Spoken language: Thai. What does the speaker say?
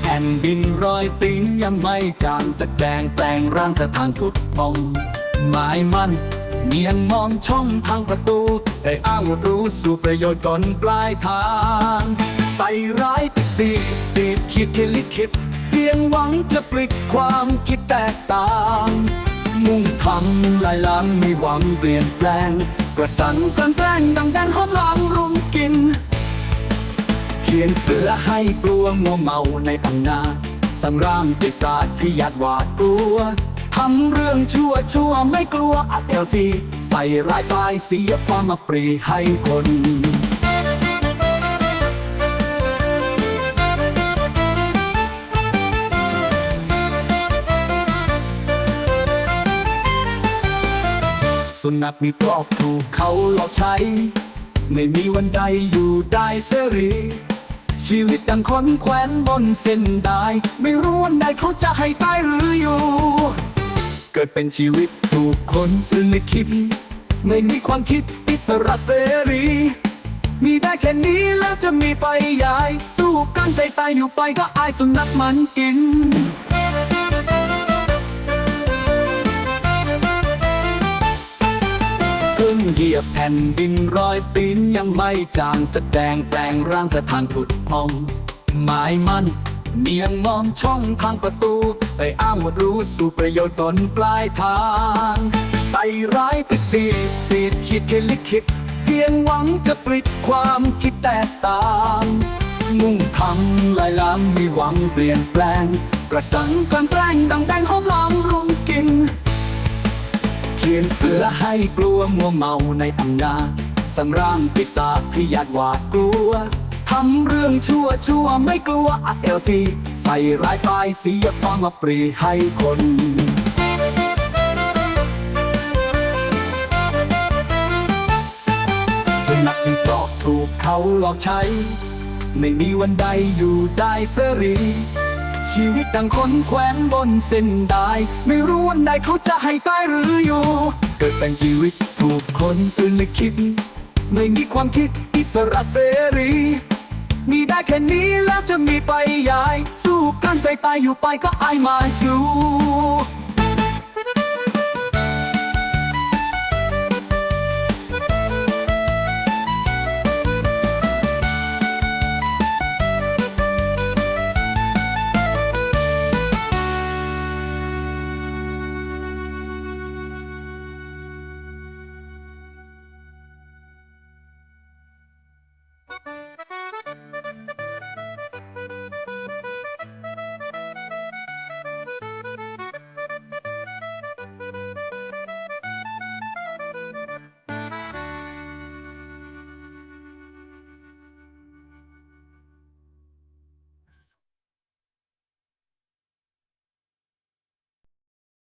แผ่นดินรอยติ้งยังไม่จางจะแดงแปลงร่างเธอทางทุกปองหมายมั่นเนียนมองช่องทางประตู ได้อ้างว่ารู้สู่ประโยชน์ก่อนปลายทาง ใส่ร้ายติดดีติดคิดคิดลิขิตเพียงหวังจะปลิดความคิดแตกต่าง มุ่งทำลายล้างไม่หวังเปลี่ยนแปลง กระสันกลันแกล้งดังแดนหอมหลังรุมกิน ขียนเสือให้กลัวงัวเมาในอำนาจสังร่างปีศาจพยาดหวาดกลัวทำเรื่องชั่วชั่วไม่กลัวอัดเอลจีใส่ร้ายตายเสียความมาปรีให้คนสุนัขมีปลอกถูกเขาหลอกใช้ ไม่มีวันใดอยู่ได้เสรี ชีวิตดังคนแขวนบนเส้นได้ไม่รู้วันใดเขาจะให้ตายหรืออยู่ เกิดเป็นชีวิตถูกคนตื่นลิขิตไม่มีความคิดอิสระเสรี มีได้แค่นี้แล้วจะมีไปยาย สู้กันใจตายอยู่ไปก็อายสุนัขมันกิน เหยียบแผ่นดินรอยตีนยังไม่จางจะแดงแปลงร่างเธอทางผุดพองหมายมั่นเนียงมองช่องทางประตู ไปอ้างว่ารู้สู่ประโยชน์ตนปลายทาง ใส่ร้ายติดตีติดคิดแค่ลิขิตเพียงหวังจะปลิดความคิดแตกต่าง มุ่งทำลายล้างมีหวังเปลี่ยนแปลง กระสังกันแกล้งดังแดงหอมหอมรุมกิน เขียนเสือให้กลัวมัวเมาในอำนาจสั่งร่างปีศาจพิยาดหวาดกลัวทำเรื่องชั่วชั่วไม่กลัวอัดเอลทีใส่ร้ายตายเสียความมาปรีให้คนสนักมีปลอกถูกเขาหลอกใช้ ไม่มีวันใดอยู่ได้เสรี ชีวิตดังคนแขวนบนเส้นได้ ไม่รู้วันใดเขาจะให้ตายหรืออยู่ เกิดเป็นชีวิตถูกคนตื่นลิขิตไม่มีความคิดอิสระเสรี มีได้แค่นี้แล้วจะมีไปใหญ่สู้กันใจตายอยู่ไปก็อายมาอยู่